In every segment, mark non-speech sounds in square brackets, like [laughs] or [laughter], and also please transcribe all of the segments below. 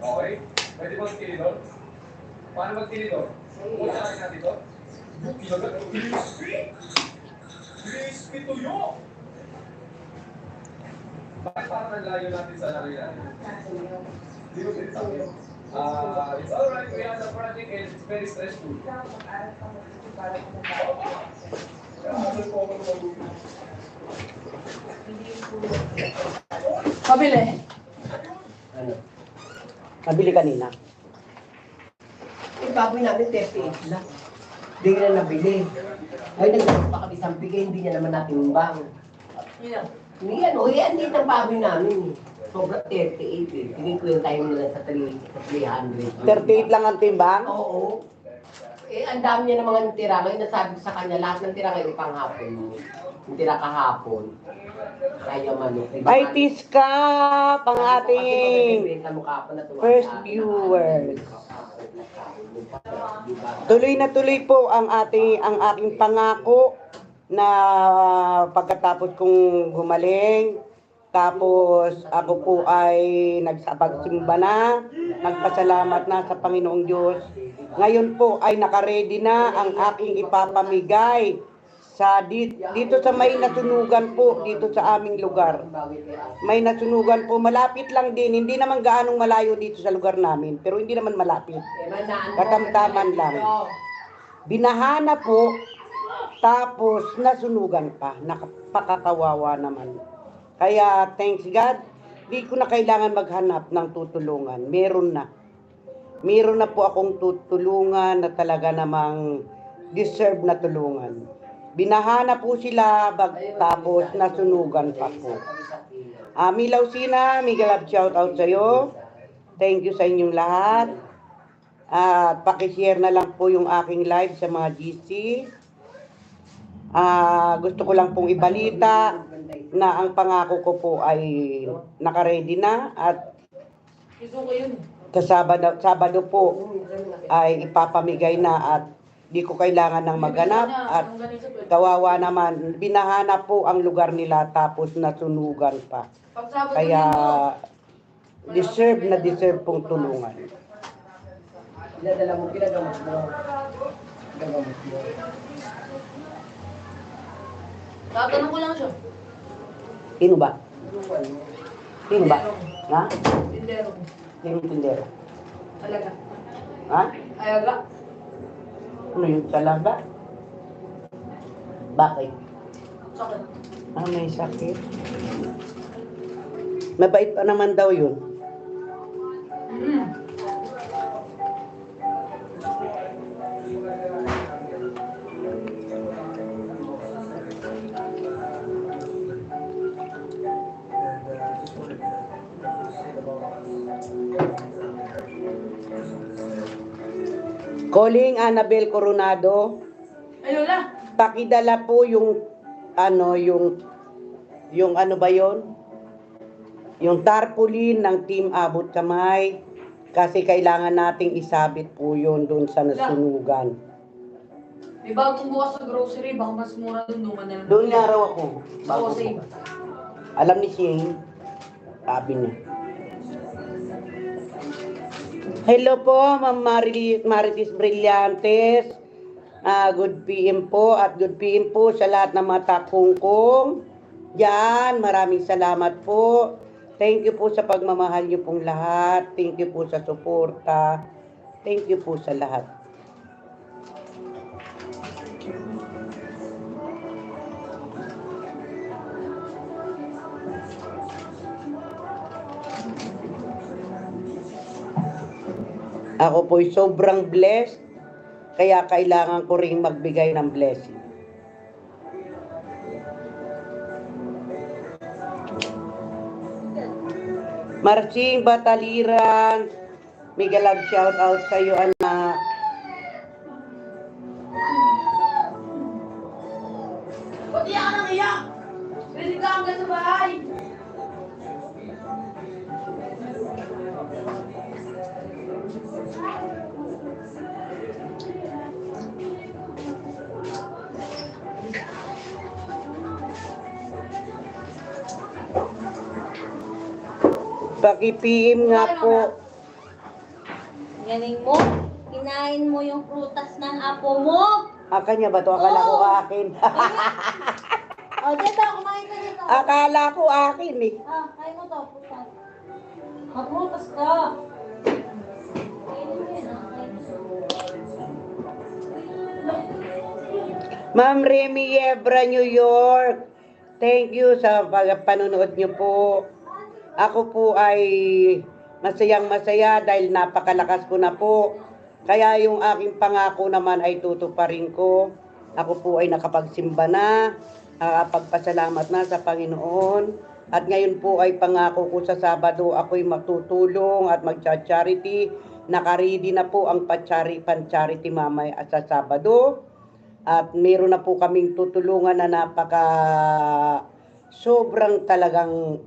Okay? Pwede ba magtinidor? Paano magtinidor? Punta lang natin dito. Yung kinagat. Crispy! Crispy tuyo! Bakit parang ang layo natin sa layo natin? Hindi mo pinitaw yun. Ah, it's alright, we have the project and it's very stressful. Kaya hassle po ako ng magulang. Pabili. Nabili kanina. Yung baboy namin, 38 lang. Hindi na nabili. Pa kami sa bigay, hindi niya naman natimbang. Hindi yan, o yan din ang baboy namin. Sobra 38 eh. Yung time nila sa 3, sa 300. 38 lang ang timbang? Oo. Eh, ang dami niya ng mga tira. Ngayon nasabi ko sa kanya, lahat ng tira ngayon ipanghapon mo. Tira kahapon. Kaya manok. Ay, tis ka! Pang ating first viewers. Tuloy na tuloy po ang ating ang aking pangako na pagkatapos kong gumaling tapos ako po ay nagsapagsimba na, nagpasalamat na sa Panginoong Diyos. Ngayon po ay nakaredy na ang aking ipapamigay sa dito, dito sa may nasunugan po dito sa aming lugar. May nasunugan po, malapit lang din, hindi naman gaanong malayo dito sa lugar namin, pero hindi naman malapit. Katamtaman lang. Binahana po, tapos nasunugan pa. Nakapakakawawa naman. Kaya thanks God, di ko na kailangan maghanap ng tutulungan. Meron na. Meron na po akong tutulungan na talaga namang deserve na tulungan. Binahana po sila, bag, tapos nasunugan pa po. Ah, Milaw Sina, Miguel Love shout out sa iyo. Thank you sa inyong lahat. At pakishare na lang po yung aking live sa mga GC. Ah, gusto ko lang pong ibalita na ang pangako ko po ay nakaredy na at sa Sabado, Sabado po ay ipapamigay na at di ko kailangan ng maghanap at kawawa naman binahanap po ang lugar nila tapos nasunugan pa. Kaya deserve na deserve pong tulungan. Pinadala mo, pinagamot mo. Pinagamot mo. Tatanong ko lang siya. Sino ba? Sino ba? Ha? Tindero. Sino tindero? Talaga. Ha? Ayaga. Ano yung talaga? Bakit? Sakit. Ah, may sakit. Mabait pa naman daw yun. Calling Annabel Coronado. Ay, Lola. Pakidala po yung ano yung yung ano ba yon? Yung tarpaulin ng Team Abot Kamay kasi kailangan nating isabit po yun doon sa nasunugan. May bagong bukas sa grocery. Baka mas mura dun. Doon ka na lang. Doon nga raw ako. Bago Oo, same. Alam ni Shane, sabi niya. Hello po, Ma'am Marili- Maritis Brillantes. Ah, good PM po at good PM po sa lahat ng mga takungkong. Yan, maraming salamat po. Thank you po sa pagmamahal niyo pong lahat. Thank you po sa suporta. Thank you po sa lahat. Ako po'y sobrang blessed, kaya kailangan ko ring magbigay ng blessing. Marching Bataliran, Migalag shout out sa iyo Paki-PM nga po Galing mo. Kinain mo yung prutas ng apo mo. Ah, kanya ba to? Akala ko Oo. akin. O, [laughs] oh, dito, kumain ka dito. Akala ko akin eh. Ah, kain mo to, prutas. Magprutas ka. Kainin mo yun, ah. Kainin mo. Ma'am Remy Yebra, New York. Thank you sa pag- panonood niyo po. Ako po ay masayang masaya dahil napakalakas ko na po. Kaya yung aking pangako naman ay tutuparin ko. Ako po ay nakapagsimba na, nakapagpasalamat na sa Panginoon. At ngayon po ay pangako ko sa Sabado, ako'y matutulong at magcha-charity. Nakaredy na po ang pachari, pan-charity mamaya sa Sabado. At meron na po kaming tutulungan na napaka sobrang talagang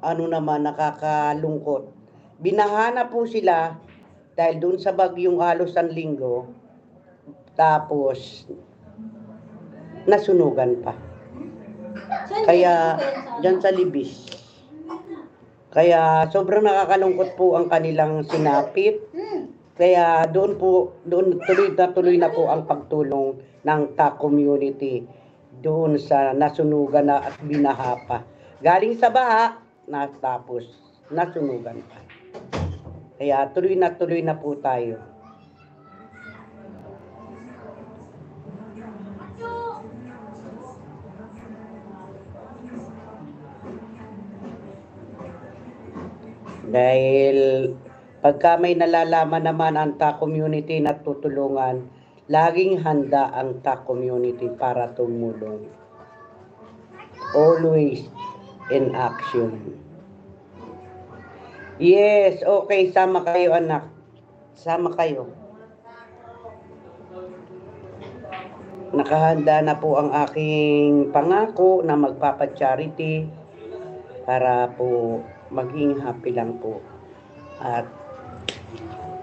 ano naman nakakalungkot. Binahana po sila dahil doon sa bagyong halos ang linggo. Tapos nasunugan pa. Kaya dyan sa Libis. Kaya sobrang nakakalungkot po ang kanilang sinapit. Hmm. Kaya doon po, doon tuloy na tuloy na po ang pagtulong ng TAC community doon sa nasunugan na at binaha pa. Galing sa baha, natapos, nasunugan pa. Kaya tuloy na tuloy na po tayo. Dahil pagka may nalalaman naman ang TAC community na tutulungan, laging handa ang TAC community para tumulong. Always in action. Yes, okay, sama kayo anak. Sama kayo. Nakahanda na po ang aking pangako na magpapa-charity para po maging happy lang po. At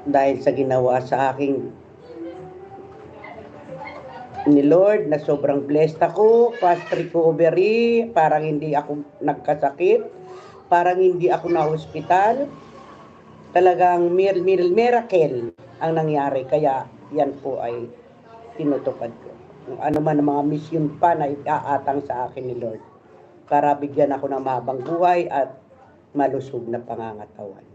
dahil sa ginawa sa aking ni Lord na sobrang blessed ako, fast recovery, parang hindi ako nagkasakit, parang hindi ako na hospital. Talagang mir, mir, miracle ang nangyari. Kaya yan po ay tinutupad ko. Kung ano man ang mga mission pa na iaatang sa akin ni Lord para bigyan ako ng mahabang buhay at malusog na pangangatawan.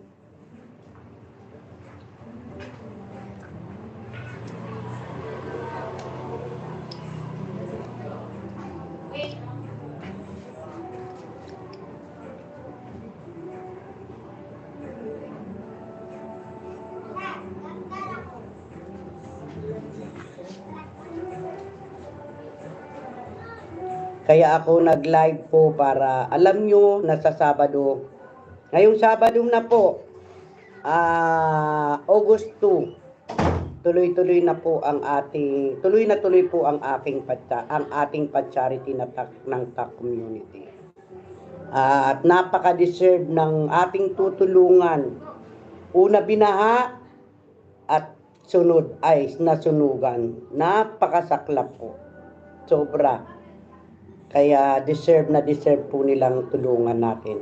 Kaya ako nag-live po para alam nyo na sa Sabado. Ngayong Sabado na po, ah August 2, tuloy-tuloy na po ang ating, tuloy na tuloy po ang aking patsa, ang ating pag-charity na tak, ng TAC community. Ah, at napaka-deserve ng ating tutulungan. Una binaha at sunod ay nasunugan. Napakasaklap po. Sobra. Kaya deserve na deserve po nilang tulungan natin.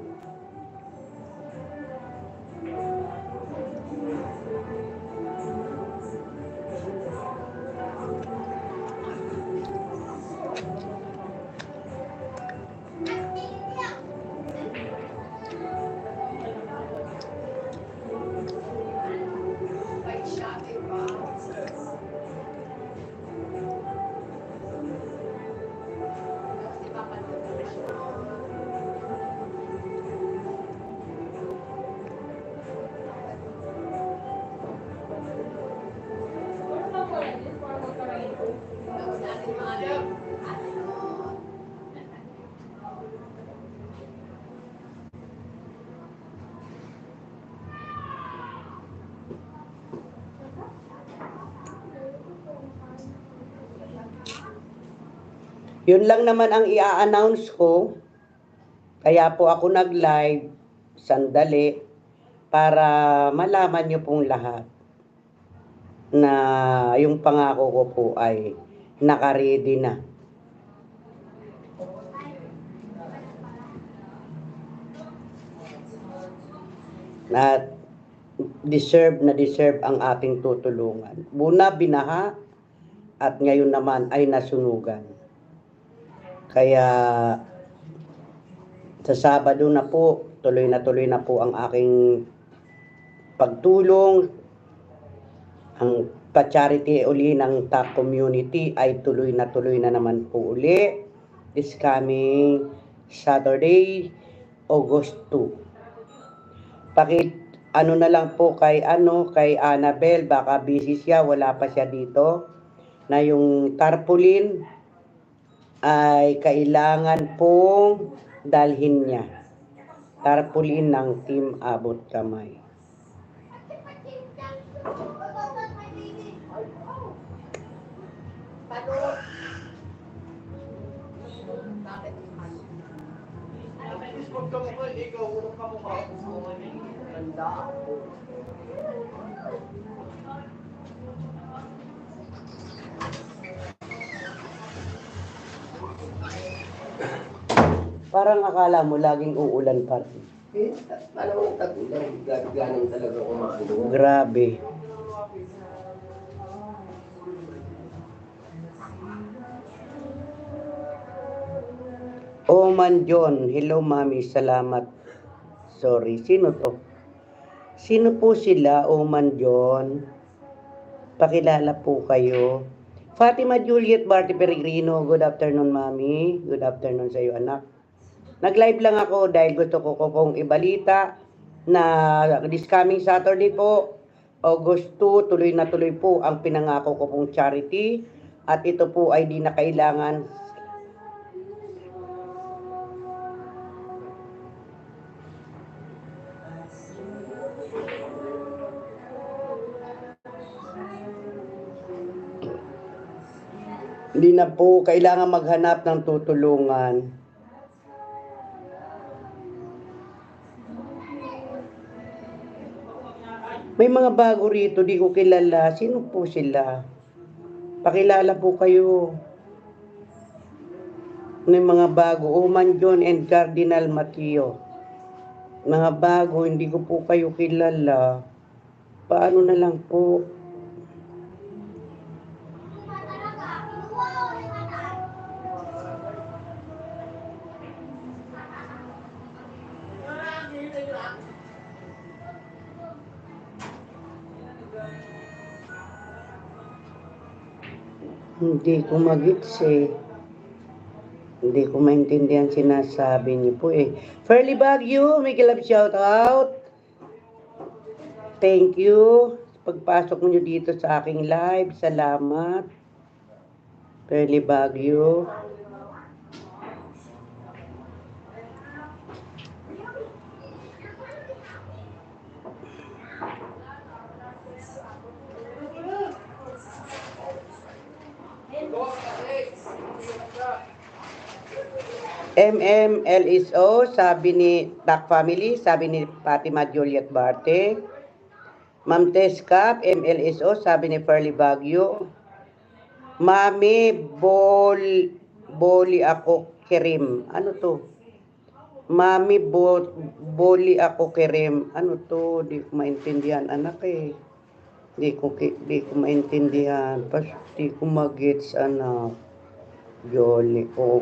Yun lang naman ang i-announce ko. Kaya po ako nag-live sandali para malaman nyo pong lahat na yung pangako ko po ay nakaredy na. At deserve na deserve ang ating tutulungan. Una, binaha, at ngayon naman ay nasunugan. Kaya sa Sabado na po, tuloy na tuloy na po ang aking pagtulong. Ang pa-charity uli ng top community ay tuloy na tuloy na naman po uli. This coming Saturday, August 2. Pakit ano na lang po kay ano kay Annabel baka busy siya wala pa siya dito na yung tarpaulin ay kailangan pong dalhin niya tarpaulin ng team abot kamay parang akala mo laging uulan pa rin Eh, paano ang tagulan? Gaganon talaga umano. grabe Oman John, hello mami, salamat. Sorry, sino to? Sino po sila, Oman John? Pakilala po kayo. Fatima Juliet Barty Peregrino, good afternoon mami. Good afternoon sa iyo anak. Nag-live lang ako dahil gusto ko ko pong ibalita na this coming Saturday po, August 2, tuloy na tuloy po ang pinangako ko pong charity at ito po ay di na kailangan Hindi na po kailangan maghanap ng tutulungan. May mga bago rito, di ko kilala. Sino po sila? Pakilala po kayo. May mga bago. Oman John and Cardinal Mateo. Mga bago, hindi ko po kayo kilala. Paano na lang po? Hindi ko magits eh. Hindi ko maintindihan sinasabi niyo po eh. Fairly Baguio, may kilab shout out. Thank you. Pagpasok niyo dito sa aking live, salamat. Fairly Baguio. MMLSO, sabi ni Tac Family, sabi ni Fatima Juliet Barte. Ma'am Teskap, MLSO, sabi ni Pearly Baguio. Mami, bol, boli ako kirim. Ano to? Mami, bo, boli ako kirim. Ano to? Di ko maintindihan, anak eh. Di ko, di ko maintindihan. Pas, di ko magets, anak. Jolly, oh.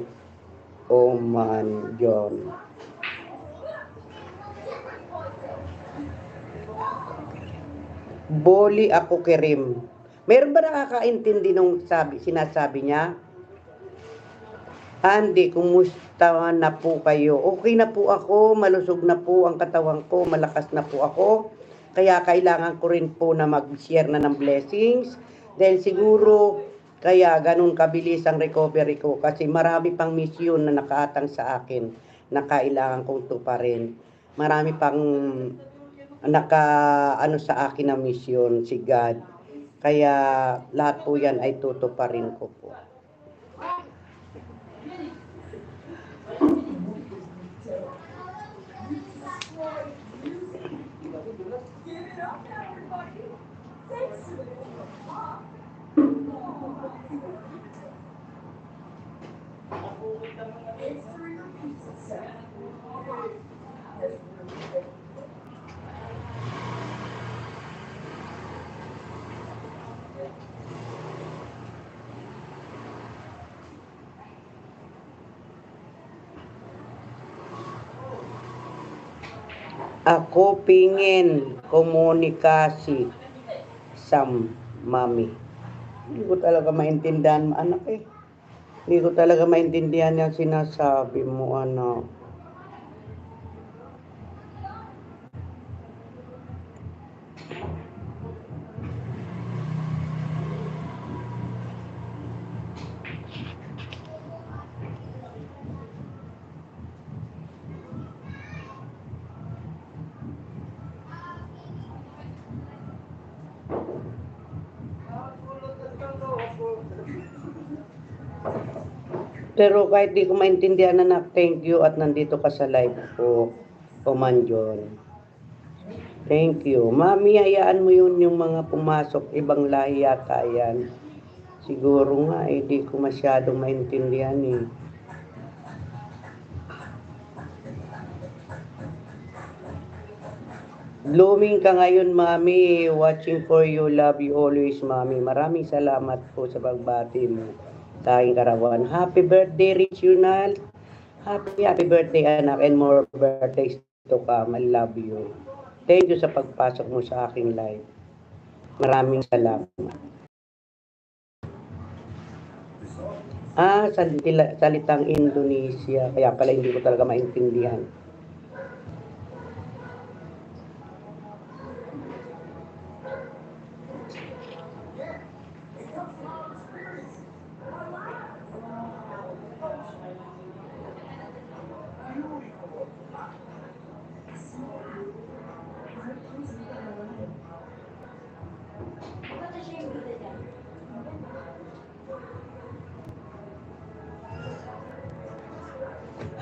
Oh man, John. Boli ako kirim. Meron ba nakakaintindi nung sabi, sinasabi niya? Andy, kumusta na po kayo? Okay na po ako, malusog na po ang katawan ko, malakas na po ako. Kaya kailangan ko rin po na mag-share na ng blessings. Dahil siguro, kaya ganun kabilis ang recovery ko kasi marami pang misyon na nakaatang sa akin na kailangan kong tuparin. Marami pang naka ano sa akin na misyon si God. Kaya lahat po yan ay tutuparin ko po. Ako pingin komunikasi sa mami. Hindi ko talaga maintindihan, anak eh. Hindi ko talaga maintindihan yung sinasabi mo, anak. Pero kahit di ko maintindihan anak, thank you at nandito ka sa live ko, Kumanjon. Thank you. Mami, hayaan mo yun yung mga pumasok, ibang lahi yata yan. Siguro nga, eh, di ko masyadong maintindihan eh. Blooming ka ngayon, Mami. Watching for you. Love you always, Mami. Maraming salamat po sa pagbati mo. Tayong karawan. Happy birthday, Yunal. Happy, happy birthday, anak. And more birthdays to come. I love you. Thank you sa pagpasok mo sa aking live. Maraming salamat. Ah, salita, salitang Indonesia. Kaya pala hindi ko talaga maintindihan.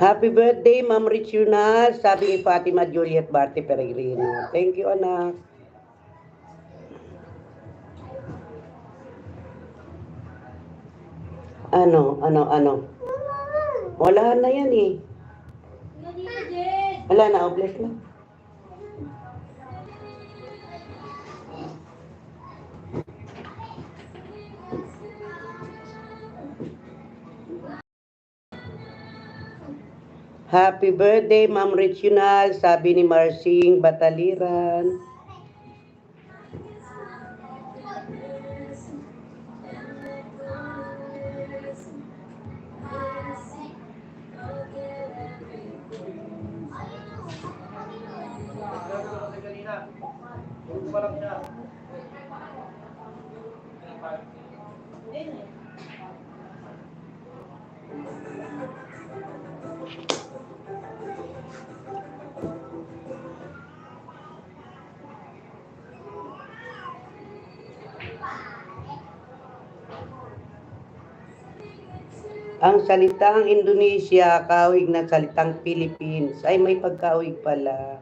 Happy birthday, Ma'am Rich Yunal. Sabi ni Fatima Juliet Barte Peregrino. Thank you, anak. Ano, ano, ano? Wala na yan eh. Wala na, oh, bless na. Happy birthday, Ma'am Yunal, sabi ni Marcing Bataliran. Ang salitang Indonesia, kawig na salitang Philippines. Ay, may pagkawig pala.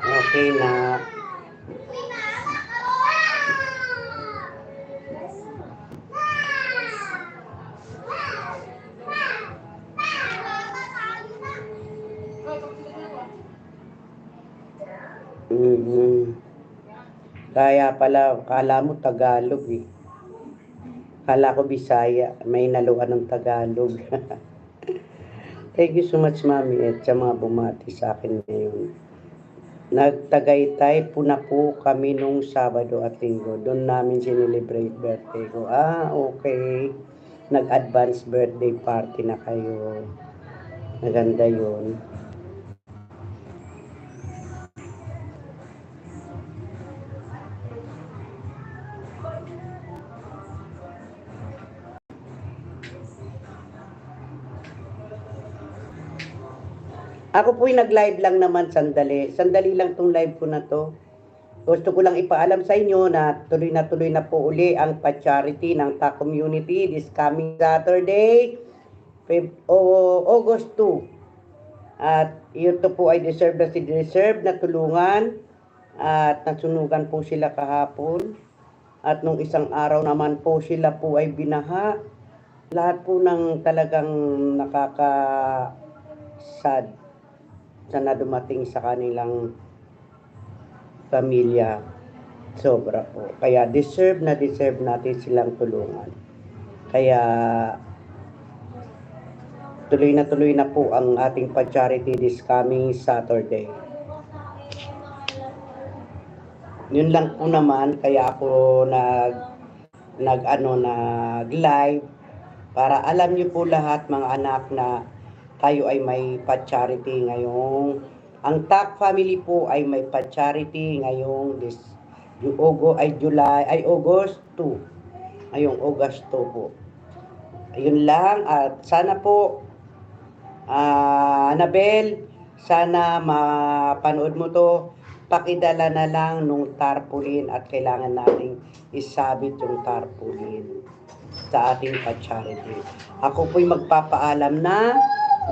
Okay na. Mhm. Kaya pala, kala mo Tagalog eh. Kala ko Bisaya, may naluan ng Tagalog. [laughs] Thank you so much, Mami, at sa mga bumati sa akin ngayon. Nagtagaytay po na po kami nung Sabado at Linggo. Doon namin sinelebrate birthday ko. Ah, okay. Nag-advance birthday party na kayo. Maganda yun. Ako po'y nag-live lang naman sandali. Sandali lang tong live ko na to. Gusto ko lang ipaalam sa inyo na tuloy na tuloy na po uli ang pa-charity ng Ta Community this coming Saturday, August 2. At ito po ay deserve na si deserve na tulungan at nasunugan po sila kahapon. At nung isang araw naman po sila po ay binaha. Lahat po ng talagang nakaka sad sa na dumating sa kanilang pamilya. Sobra po. Kaya deserve na deserve natin silang tulungan. Kaya tuloy na tuloy na po ang ating pag-charity this coming Saturday. Yun lang po naman kaya ako nag nag ano nag live para alam niyo po lahat mga anak na tayo ay may pa-charity ngayong ang TAC family po ay may pa-charity ngayong this yung Ogo ay July ay August 2 ngayong August 2 po. Ayun lang at sana po ah Annabel sana mapanood mo to. Pakidala na lang nung tarpaulin at kailangan nating isabit yung tarpaulin sa ating pa-charity. Ako po'y magpapaalam na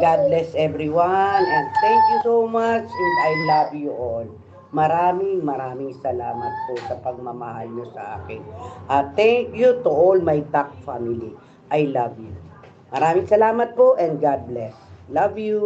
God bless everyone and thank you so much and I love you all. Maraming maraming salamat po sa pagmamahal nyo sa akin. At thank you to all my TAC family. I love you. Maraming salamat po and God bless. Love you.